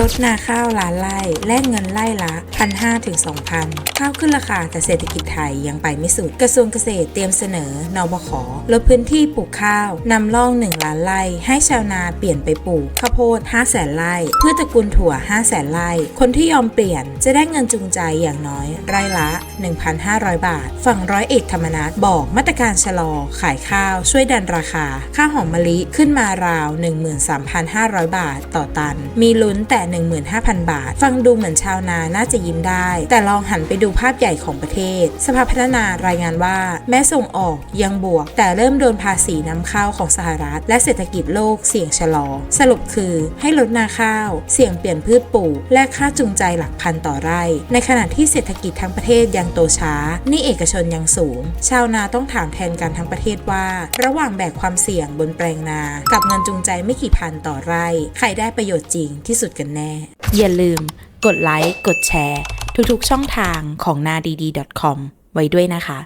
ลดนาข้าวล้านไร่แลกเงินไร่ละพันห้าถึงสองพันข้าวขึ้นราคาแต่เศรษฐกิจไทยยังไปไม่สุด กระทรวงเกษตรเตรียมเสนอนบขลดพื้นที่ปลูกข้าวนำร่อง 1 ล้านไร่ให้ชาวนาเปลี่ยนไปปลูกข้าวโพด5แสนไร่พืชตระกูลถั่ว5แสนไร่คนที่ยอมเปลี่ยนจะได้เงินจูงใจอย่างน้อยไร่ละ 1,500 บาท ฝั่งร้อยเอกธรรมนัฐบอกมาตรการชะลอ ขายข้าว ช่วยดันราคา ข้าวหอมมะลิขึ้นมาราว 13,500 บาทต่อตัน มีลุ้นแต่ 15,000 บาท ฟังดูเหมือนชาวนาน่าจะยิ้มได้ แต่ลองหันไปดูภาพใหญ่ของประเทศ สภาพัฒนารายงานว่า แม้ส่งออกยังบวกแต่เริ่มโดนภาษีนำเข้าของสหรัฐ และเศรษฐกิจโลกเสี่ยงชะลอ สรุปคือให้ลดนาข้าว เสี่ยงเปลี่ยนพืชปลูก และค่าจูงใจหลักพันต่อไร่ ในขณะที่เศรษฐกิจทั้งประเทศยังโตช้า นี่เอกชนยังสูง ชาวนาต้องถามแทนกันทั้งประเทศว่า ระหว่างแบกความเสี่ยงบนแปลงนา กับเงินจูงใจไม่กี่พันต่อไร่ ใครได้ประโยชน์จริงที่สุดกันแน่ อย่าลืม กดไลค์ กดแชร์ ทุกๆ ช่องทางของนาดีดี .com ไว้ด้วยนะคะ